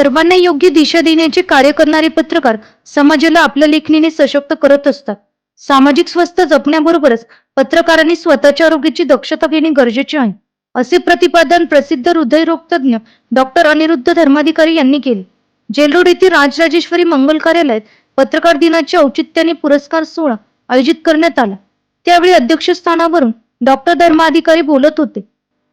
सर्वांना योग्य दिशा देण्याचे कार्य करणारे पत्रकार समाजाला आपल्या लेखणीने सशक्त करत असतात. सामाजिक स्वस्थ जपण्याबरोबरच पत्रकारांनी स्वतःच्या आरोग्याची दक्षता घेणे गरजेचे आहे असे प्रतिपादन प्रसिद्ध हृदयरोग तज्ञ डॉक्टर अनिरुद्ध धर्माधिकारी यांनी केले. जेलरोड येथील राजराजेश्वरी मंगल कार्यालयात पत्रकार दिनाच्या औचित्याने पुरस्कार सोहळा आयोजित करण्यात आला. त्यावेळी अध्यक्षस्थानावरून डॉक्टर धर्माधिकारी बोलत होते.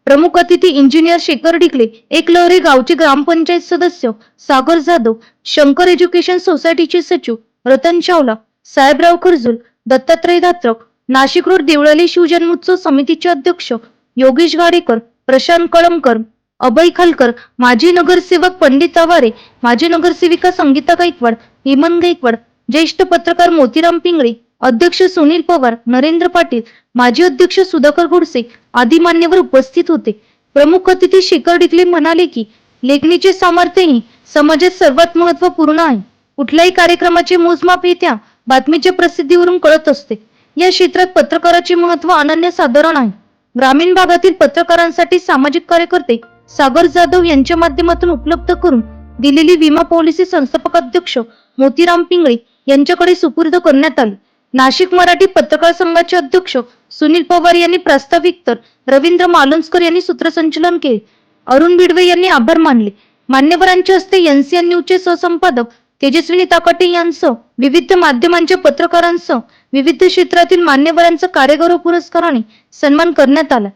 प्रमुख अतिथी इंजिनियर शेखर डिकले एकलहरे गावचे ग्रामपंचायत सदस्य सागर जाधव शंकर एज्युकेशन सोसायटीचे सचिव रतन चावला साहेबराव खरजूल दत्तात्रय दात्रक नाशिक रोड देवळाली शिवजन्मोत्सव समितीचे अध्यक्ष योगेश गाडेकर प्रशांत कळमकर अभय खालकर माजी नगरसेवक पंडित आवारे माजी नगरसेविका संगीता गायकवाड हेमंत गायकवाड ज्येष्ठ पत्रकार मोतीराम पिंगळे अध्यक्ष सुनील पवार नरेंद्र पाटील माजी अध्यक्ष सुधाकर घोडसे आदी मान्यवर उपस्थित होते. प्रमुख अतिथी शेखर डिकले म्हणाले की लेखणीचे सामर्थ्य ही समाजात सर्वात महत्त्वपूर्ण आहे. कुठल्याही कार्यक्रमाचे मोजमाप हे त्या बातमीच्या प्रसिद्धीवरून कळत असते. या क्षेत्रात पत्रकाराचे महत्त्व अनन्यसाधारण आहे. ग्रामीण भागातील पत्रकारांसाठी सामाजिक कार्यकर्ते सागर जाधव यांच्या माध्यमातून उपलब्ध करून दिलेली विमा पॉलिसी संस्थापक अध्यक्ष मोतीराम पिंगळे यांच्याकडे सुपूर्द करण्यात आली. नाशिक मराठी पत्रकार संघाचे अध्यक्ष सुनील पवार यांनी प्रास्ताविक तर रवींद्र मालुंसकर यांनी सूत्रसंचलन केले. अरुण बिडवे यांनी आभार मानले. मान्यवरांच्या हस्ते एनसीएन न्यूजचे सहसंपादक तेजस्विनी ताकटे यांसह विविध माध्यमांच्या पत्रकारांसह विविध क्षेत्रातील मान्यवरांचा कार्यगौरव पुरस्काराने सन्मान करण्यात आला.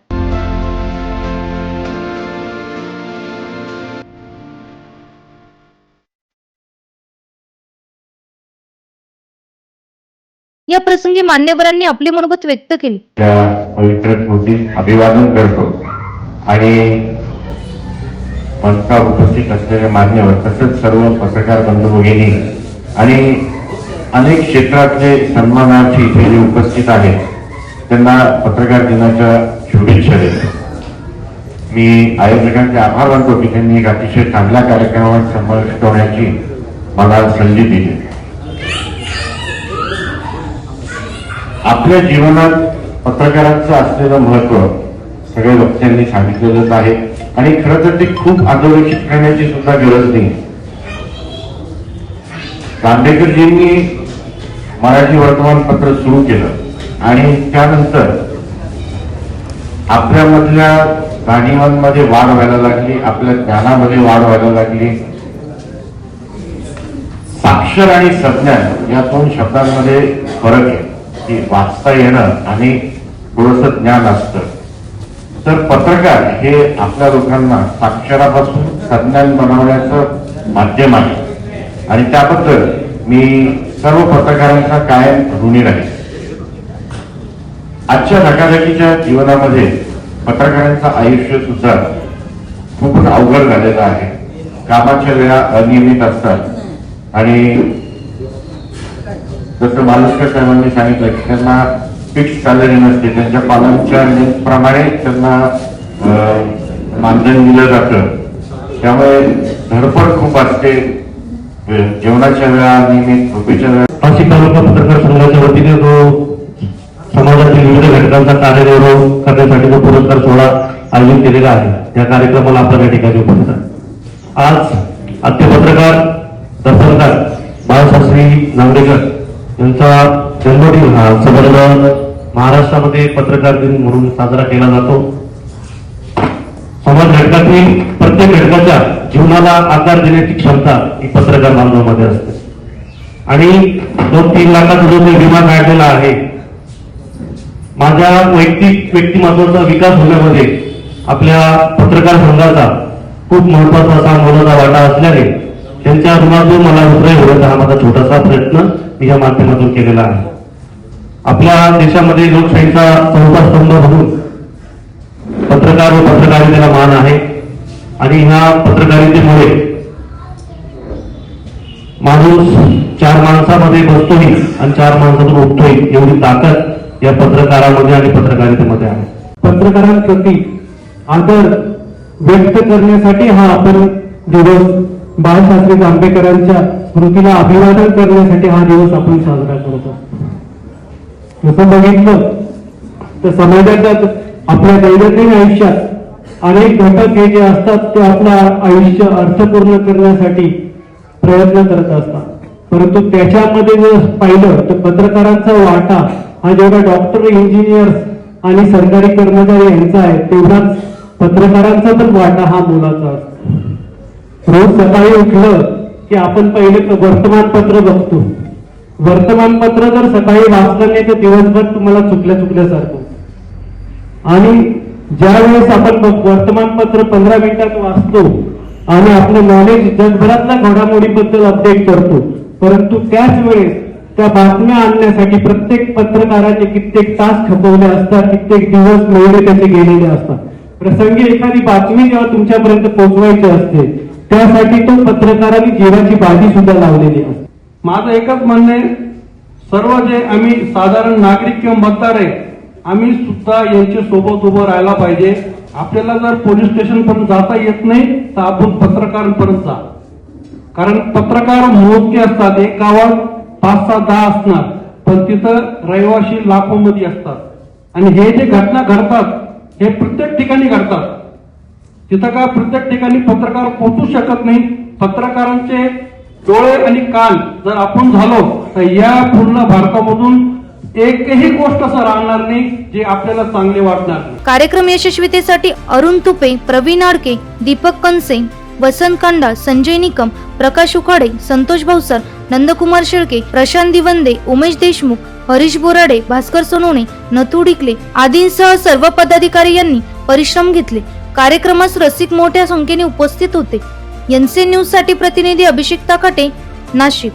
या प्रसंगी मान्यवरांनी आपले मनोगत व्यक्त केले. पवित्र स्मृतीस अभिवादन करतो. आणि मंचावर उपस्थित असलेले मान्यवर तसंच सर्व पत्रकार बंधू भगिनी आणि अनेक क्षेत्रातले सन्मानार्थी इथे जे उपस्थित आहेत त्यांना पत्रकार दिनाच्या शुभेच्छा देतो. मी आयोजकांचे आभार मानतो की त्यांनी एक अतिशय चांगल्या कार्यक्रमात समाविष्ट होण्याची मला संधी दिली. आपल्या जीवनात पत्रकारांचं असलेलं महत्त्व सगळ्या वक्त्यांनी सांगितलेलंच आहे. आणि खरं तर ते खूप अधोरेखित करण्याची सुद्धा गरज नाही. दांडेकरजींनी मराठी वर्तमानपत्र सुरू केलं आणि त्यानंतर आपल्यामधल्या जाणीवांमध्ये वाढ व्हायला लागली आपल्या ज्ञानामध्ये वाढ व्हायला लागली. साक्षर आणि संज्ञान या दोन शब्दांमध्ये फरक आहे. की वाचता येणं आणि थोडस ज्ञान असतं. तर पत्रकार हे आपल्या लोकांना साक्षरापासून संज्ञान बनवण्याचं माध्यम आहे. आणि त्याबद्दल मी सर्व पत्रकारांचा कायम ऋणी राहील आजच्या धकाधकीच्या जीवनामध्ये पत्रकारांचं आयुष्य सुद्धा खूपच अवघड झालेलं आहे. कामाच्या वेळा अनियमित असतात. आणि जसं मालुसकर साहेबांनी सांगितलं की त्यांना फिक्स सॅलरी नसते त्यांच्या पालनच्या प्रमाणे त्यांना मानधन दिलं जातं. त्यामुळे धडपड खूप असते जेवणाच्या वेळा नियमित झोपेच्या वेळा. नाशिक तालुका पत्रकार संघाच्या वतीने जो समाजातील विविध घटकांचा कार्यगौरव करण्यासाठी जो पुरस्कार सोहळा आयोजित केलेला आहे त्या कार्यक्रमाला आपल्या या ठिकाणी उपस्थित आहे. आज आद्य पत्रकार दर्शनकार बाळशास्त्री नांदेकर त्यांचा जन्मदिन हा संदर्भ महाराष्ट्रामध्ये पत्रकार दिन म्हणून साजरा केला जातो. समाज घटकातील प्रत्येक घटकाच्या जीवनाला आकार देण्याची क्षमता ही पत्रकार बांधवामध्ये असते. आणि दोन तीन लाखाचा जो मी विमा काढलेला आहे माझ्या वैयक्तिक व्यक्तिमत्वाचा विकास होण्यामध्ये आपल्या पत्रकार संघाचा खूप महत्त्वाचा असा मोलाचा वाटा असल्याने त्यांच्या ऋणातून मला उतराई होण्याचा हा माझा छोटासा प्रयत्न या माध्यमातून केलेला आहे. आपल्या देशामध्ये लोकशाहीचा चौथा स्तंभ म्हणून पत्रकार व पत्रकारितेला मान आहे. आणि ह्या पत्रकारितेमुळे माणूस चार माणसामध्ये बसतोही आणि चार माणसातून उठतोही एवढी ताकद या पत्रकारामध्ये आणि पत्रकारितेमध्ये आहे. पत्रकारांप्रती आदर व्यक्त करण्यासाठी हा आपण दिवस बाळशास्त्री जांभेकरांच्या स्मृतीला अभिवादन करण्यासाठी हा दिवस आपण साजरा करतो. जसं बघितलं तर समाजाच्या आपल्या दैनंदिन आयुष्यात अनेक घटक हे जे असतात ते आपलं आयुष्य अर्थपूर्ण करण्यासाठी प्रयत्न करत असतात. परंतु त्याच्यामध्ये जर पाहिलं तर पत्रकारांचा वाटा हा जेवढा डॉक्टर इंजिनियर्स आणि सरकारी कर्मचारी यांचा आहे तेवढाच पत्रकारांचा पण वाटा हा मुलाचा असतो. रोज सकाळी उठलं की आपण पहिले वर्तमानपत्र बघतो. वर्तमानपत्र जर सकाळी वाचलं नाही तर दिवसभर तुम्हाला चुकल्या चुकल्यासारखं आणि ज्या वेळेस आपण वर्तमानपत्र पंधरा मिनिटात वाचतो आणि आपलं नॉलेज जगभरातल्या घडामोडीबद्दल अपडेट करतो परंतु त्याच वेळेस त्या बातम्या आणण्यासाठी प्रत्येक पत्रकाराने कित्येक तास खपवले असतात कित्येक दिवस महिने त्याचे गेलेले असतात. प्रसंगी एखादी बातमी जेव्हा तुमच्यापर्यंत पोहोचवायची असते त्यासाठी तो पत्रकारांनी जीवाची बाजी सुद्धा लावलेली असते माझं एकच म्हणणं आहे सर्व जे आम्ही साधारण नागरिक किंवा मतदार आहे आम्ही सुद्धा यांच्या सोबत उभं राहायला पाहिजे. आपल्याला जर पोलीस स्टेशन पर्यंत जाता येत नाही तर आपण पत्रकारांपर्यंत जा. कारण पत्रकार मोजके असतात एक गावात पाच सहा दहा असणार पण तिथं रहिवाशी लाखो मध्ये असतात. आणि हे जे घटना घडतात हे प्रत्येक ठिकाणी घडतात. तिथं का प्रत्येक ठिकाणी पत्रकार पोहोचू शकत नाही. पत्रकारांचे डोळे आणि कान जर आपण झालो तर या पूर्ण भारतामधून एकही गोष्ट असं राहणार नाही जे आपल्याला चांगले वाटणार कार्यक्रम यशस्वीतेसाठी अरुण तुपे प्रवीण आडके दीपक कनसे वसंत कांडा संजय निकम प्रकाश उखाडे संतोष भाऊसर नंदकुमार शेळके प्रशांत दिवंदे उमेश देशमुख हरीश बोराडे भास्कर सोनवणे नथू डिकले आदींसह सर्व पदाधिकारी यांनी परिश्रम घेतले. कार्यक्रमास रसिक मोठ्या संख्येने उपस्थित होते. एनसी न्यूजसाठी प्रतिनिधी अभिषेक ताकाटे नाशिक.